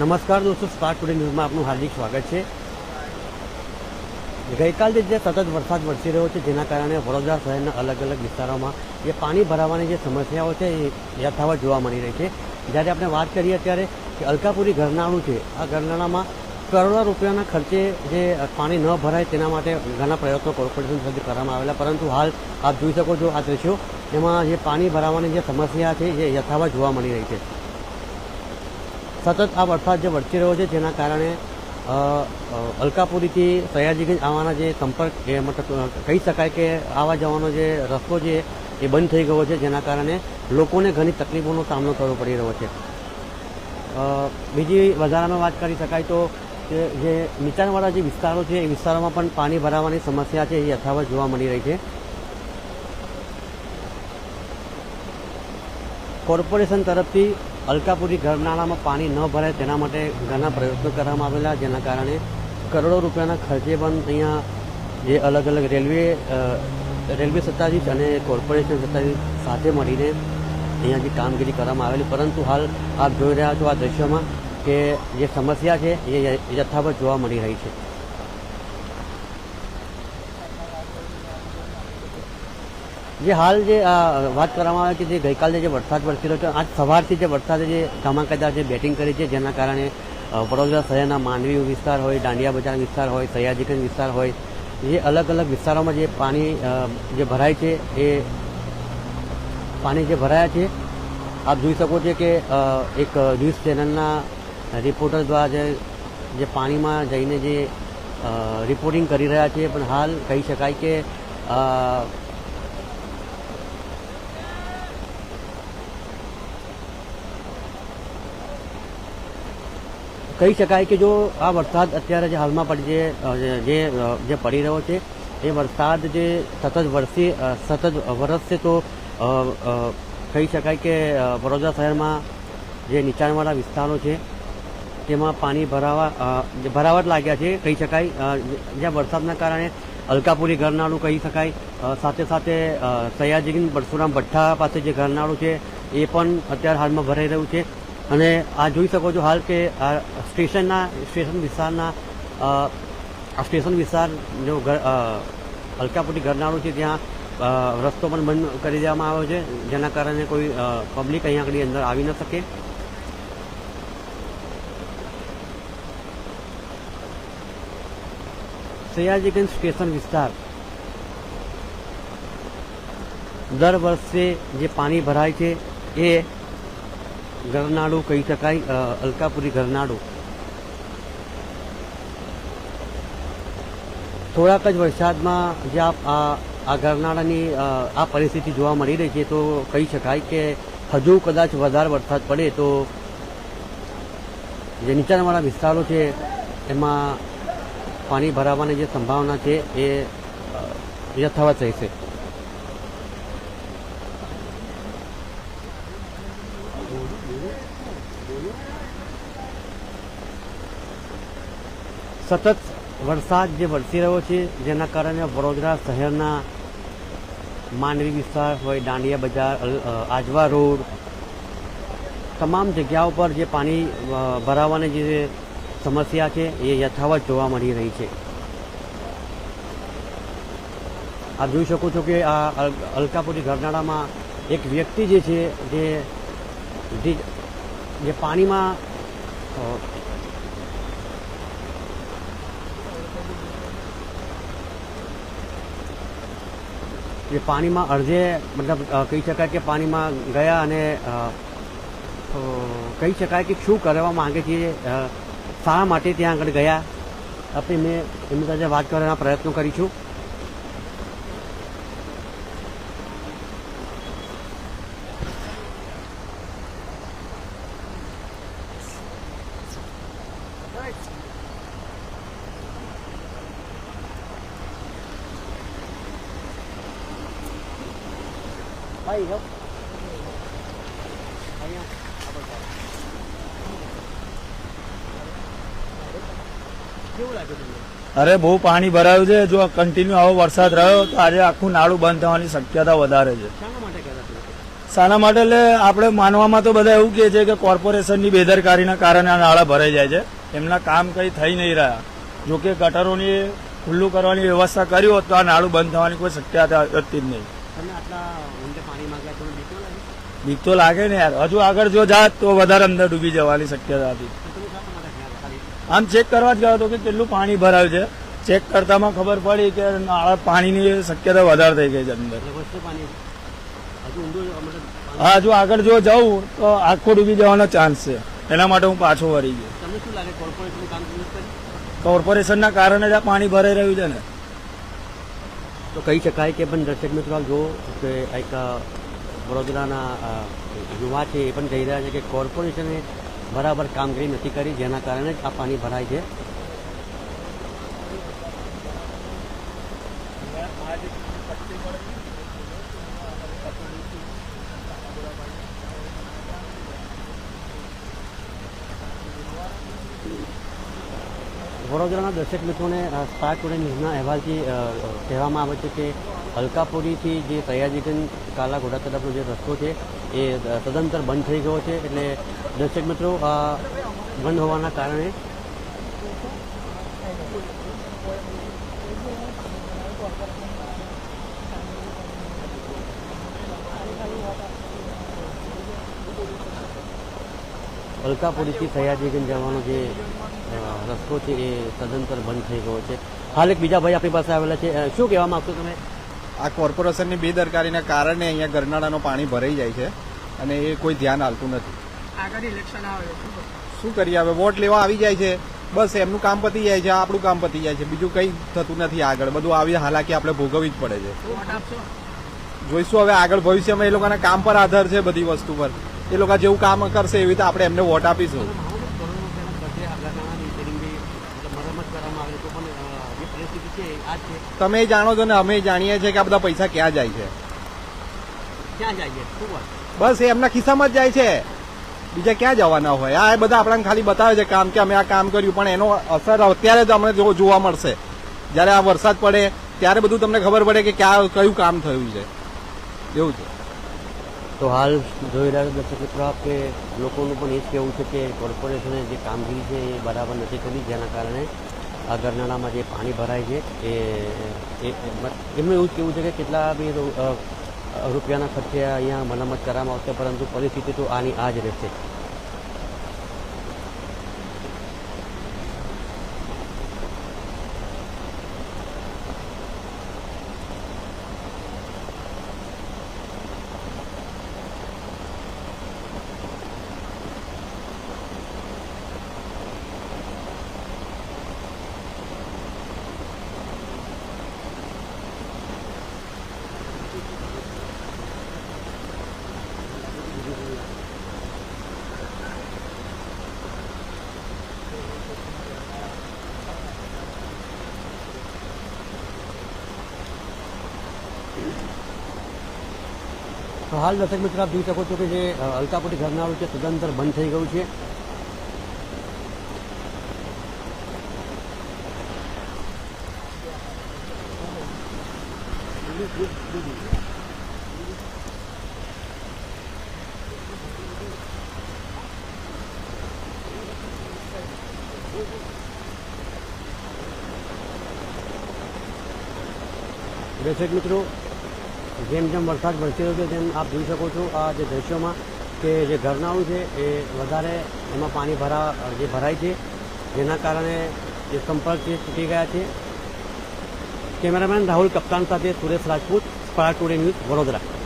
નમસ્કાર દોસ્તો spark today ન્યૂઝમાં આપનું હાર્દિક સ્વાગત છે. ગઈકાલથી જે સતત વરસાદ વરસી રહ્યો છે, જેના કારણે વડોદરા શહેરના અલગ અલગ વિસ્તારોમાં જે પાણી ભરાવાની જે સમસ્યાઓ છે, એ યથાવત જોવા મળી રહી છે. જ્યારે આપણે વાત કરીએ ત્યારે કે અલકાપુરી ઘરનાળું છે, આ ઘરનાળામાં કરોડો રૂપિયાના ખર્ચે જે પાણી ન ભરાય તેના માટે ઘણા પ્રયત્નો કોર્પોરેશન સુધી કરવામાં આવેલા. પરંતુ હાલ આપ જોઈ શકો છો આ દ્રશ્યો એમાં જે પાણી ભરાવાની જે સમસ્યા છે, એ યથાવત જોવા મળી રહી છે. સતત આ વરસાદ જે વરસી રહ્યો છે, જેના કારણે અલકાપુરીથી સયાજીગંજ આવવાના જે સંપર્ક એ મતલબ કહી શકાય કે આવવા જવાનો જે રસ્તો છે, એ બંધ થઈ ગયો છે, જેના કારણે લોકોને ઘણી તકલીફોનો સામનો કરવો પડી રહ્યો છે. બીજી વધારામાં વાત કરી શકાય તો જે નીચાણવાળા જે વિસ્તારો છે, એ વિસ્તારોમાં પણ પાણી ભરાવાની સમસ્યા છે, એ યથાવત જોવા મળી રહી છે. કોર્પોરેશન તરફથી અલકાપુરી ઘરનાળામાં પાણી ન ભરાય તેના માટે ઘણા પ્રયત્નો કરવામાં આવેલા, જેના કારણે કરોડો રૂપિયાના ખર્ચે પણ અહીંયા જે અલગ અલગ રેલવે રેલવે સત્તાધીશ અને કોર્પોરેશન સત્તાધીશ સાથે મળીને અહીંયા જે કામગીરી કરવામાં આવેલી. પરંતુ હાલ આપ જોઈ રહ્યા છો આ દ્રશ્યમાં કે જે સમસ્યા છે એ યથાવત જોવા મળી રહી છે. જે હાલ જે વાત કરવામાં આવે કે જે ગઈકાલે જે વરસાદ વરસી રહ્યો છે આજ સવારથી જે વરસાદે જે ધમાકેદાર જે બેટિંગ કરી છે, જેના કારણે વડોદરા શહેરના માંડવી વિસ્તાર હોય, દાંડિયા બજાર વિસ્તાર હોય, સયાજીગંજ વિસ્તાર હોય, જે અલગ અલગ વિસ્તારોમાં જે પાણી જે ભરાય છે, એ પાણી જે ભરાયા છે, આપ જોઈ શકો છો કે એક ન્યૂઝ ચેનલના રિપોર્ટર દ્વારા જે જે પાણીમાં જઈને જે રિપોર્ટિંગ કરી રહ્યા છે, પણ હાલ કહી શકાય કે કહી શકાય કે જો આ વરસાદ અત્યારે જે હાલમાં પડી જે જે પડી રહ્યો છે, એ વરસાદ જે સતત વરસી સતત વરસશે તો કહી શકાય કે વડોદરા શહેરમાં જે નીચાણવાળા વિસ્તારો છે, તેમાં પાણી ભરાવા ભરાવટ લાગ્યા છે, કહી શકાય જ્યાં વરસાદના કારણે અલકાપુરી ઘરનાળું કહી શકાય સાથે સાથે સયાજીન પરશુરામ ભઠ્ઠા પાસે જે ઘરનાળું છે, એ પણ અત્યારે હાલમાં ભરાઈ રહ્યું છે. અને આ જોઈ શકો છો હાલ કે આ સ્ટેશનના, સ્ટેશન વિસ્તારના સ્ટેશન વિસ્તાર જો હલકાપુટી ઘરનાળું છે ત્યાં રસ્તો પણ બંધ કરી દેવામાં આવ્યો છે, જેના કારણે કોઈ પબ્લિક અહીંયા આગળ અંદર આવી ન શકે. સયાજીગંજ સ્ટેશન વિસ્તાર. દર વર્ષે જે પાણી ભરાય છે, એ ગરનાળું કહી શકાય અલકાપુરી ગરનાળું થોડાક જ વરસાદમાં જે આ ગરનાળાની આ પરિસ્થિતિ જોવા મળી રહી છે તો કહી શકાય કે હજુ કદાચ વધારે વરસાદ પડે તો જે નીચાણવાળા વિસ્તારો છે એમાં પાણી ભરાવાની જે સંભાવના છે એ યથાવત રહેશે. સતત વરસાદ જે વરસી રહ્યો છે, જેના કારણે વડોદરા શહેરના માંડવી વિસ્તાર હોય, દાંડિયા બજાર આજવા રોડ, તમામ જગ્યાઓ પર જે પાણી ભરાવાની જે સમસ્યા છે, એ યથાવત જોવા મળી રહી છે. આપ જોઈ શકો છો કે આ અલ- અલકાપુરી ઘરનાળામાં એક વ્યક્તિ જે છે, જે જે- પાણીમાં જે પાણીમાં અડધે, મતલબ કહી શકાય કે પાણીમાં ગયા અને કહી શકાય કે શું કરવા માંગે છે શા માટે ત્યાં આગળ ગયા? આપણે મેં, એમની સાથે વાત કરવાના પ્રયત્નો કરીશું. કેવું લાગ્યું અરે બહુ પાણી ભરાયું છે. જો કન્ટિન્યુ આવો વરસાદ રહ્યો તો આજે આખું નાળું બંધ થવાની શક્યતા વધારે છે. શાના માટે એટલે આપણે માનવામાં તો બધા એવું કહે છે કે કોર્પોરેશનની બેદરકારીના કારણે આ નાળા ભરાઈ જાય છે. એમના કામ કંઈ થઈ નહીં રહ્યા. જોકે ગટરોની ખુલ્લું કરવાની વ્યવસ્થા કરી હોત તો આ નાળું બંધ થવાની કોઈ શક્યતા હતી જ નહીં. તમે આટલા ઊંડે પાણી માંગ્યા તમને બીક ન લાગે? બીક તો લાગે ને યાર. હજુ આગળ જો જાત તો વધારે અંદર ડૂબી જવાની શક્યતા હતી. આમ ચેક કરવા જ ગયો હતો કે કેટલું પાણી ભરાયું છે. ચેક કરતામાં ખબર પડી કે નાળા પાણીની શક્યતા વધારે થઈ ગઈ છે અંદર. હા હજુ જો આગળ જો જાઉં તો આખો ડૂબી જવાનો ચાન્સ છે. એના માટે હું પાછો વળી ગયો. કોર્પોરેશનના કારણે જ આ પાણી ભરાઈ રહ્યું છે ને. તો કહી શકાય કે પણ દર્શક મિત્રો જો કે એક વડોદરાના યુવા છે એ પણ કહી રહ્યા છે કે કોર્પોરેશને બરાબર કામગીરી નથી કરી, જેના કારણે જ આ પાણી ભરાય છે. વડોદરાના દર્શક મિત્રોને અ, સ્પાર્ક ટુડે ન્યૂઝના અહેવાલથી કહેવામાં આવે છે કે અલકાપુરીથી જે સયાજીગંજ કાલા ઘોડા તરફનો જે રસ્તો છે એ તદંતર બંધ થઈ ગયો છે. એટલે દર્શક મિત્રો બંધ હોવાના કારણે અલકાપુરીથી સયાજીગંજ જવાનો જે રસ્તો છે એ સદંતર બંધ થઈ ગયો છે. હાલ એક બીજા ભાઈ આપણી પાસે આવેલા છે. શું કહેવા માંગશો તમે? આ કોર્પોરેશનની બેદરકારીના કારણે અહીંયા ગરનાળાનું પાણી ભરાઈ જાય છે અને એ કોઈ ધ્યાન હાલતું નથી. આગળ ઇલેક્શન આવે શું કરીએ હવે? વોટ લેવા આવી જાય છે. બસ એમનું કામ પતી જાય છે આપણું કામ પતી જાય છે. બીજું કંઈ થતું નથી આગળ. બધું આવી હાલાકી આપણે ભોગવવી જ પડે છે. જોઈશું હવે આગળ ભવિષ્યમાં એ લોકોના કામ પર આધાર છે બધી વસ્તુ પર. એ લોકો જેવું કામ કરશે એવી રીતે આપણે એમને વોટ આપીશું. તમે જાણો છો ને અમે જાણીએ છીએ કે આ બધા પૈસા ક્યાં જાય છે. ક્યાં જાય બસ એ એમના ખિસ્સામાં જ જાય છે. બીજા ક્યાં જવાના હોય? આ એ બધા આપણને ખાલી બતાવે છે કામ કે અમે આ કામ કર્યું પણ એનો અસર અત્યારે જ અમને જોવા મળશે. જ્યારે આ વરસાદ પડે ત્યારે બધું તમને ખબર પડે કે ક્યાં કયું કામ થયું છે. એવું છે. તો હાલ જોઈ રહ્યા દર્શક મિત્રો આપ કે લોકોનું પણ એ જ કહેવું છે કે કોર્પોરેશને જે કામગીરી છે એ બરાબર નથી કરી જેના કારણે આ ગરનાળામાં જે પાણી ભરાય છે, એ એમનું એવું જ કહેવું છે કે કેટલા બી રૂપિયાના ખર્ચે અહીંયા મરામત કરવામાં આવશે, પરંતુ પરિસ્થિતિ તો આની આ જ રહેશે. તો હાલ દર્શક મિત્રો આપ જોઈ શકો છો કે જે અ, અલકાપુરી ઘરનાળું છે સદંતર બંધ થઈ ગયું છે. દર્શક મિત્રો જેમ જેમ વરસાદ વરસી રહ્યો છે, તેમ આપ જોઈ શકો છો આ જે દ્રશ્યોમાં કે જે ઘરનાળું છે, એ વધારે એમાં પાણી ભરા, જે ભરાય છે, જેના કારણે જે સંપર્ક છે, તૂટી ગયા છે. કેમેરામેન રાહુલ કપ્તાન સાથે સુરેશ રાજપૂત સ્પાર ટુડે ન્યૂઝ વડોદરા.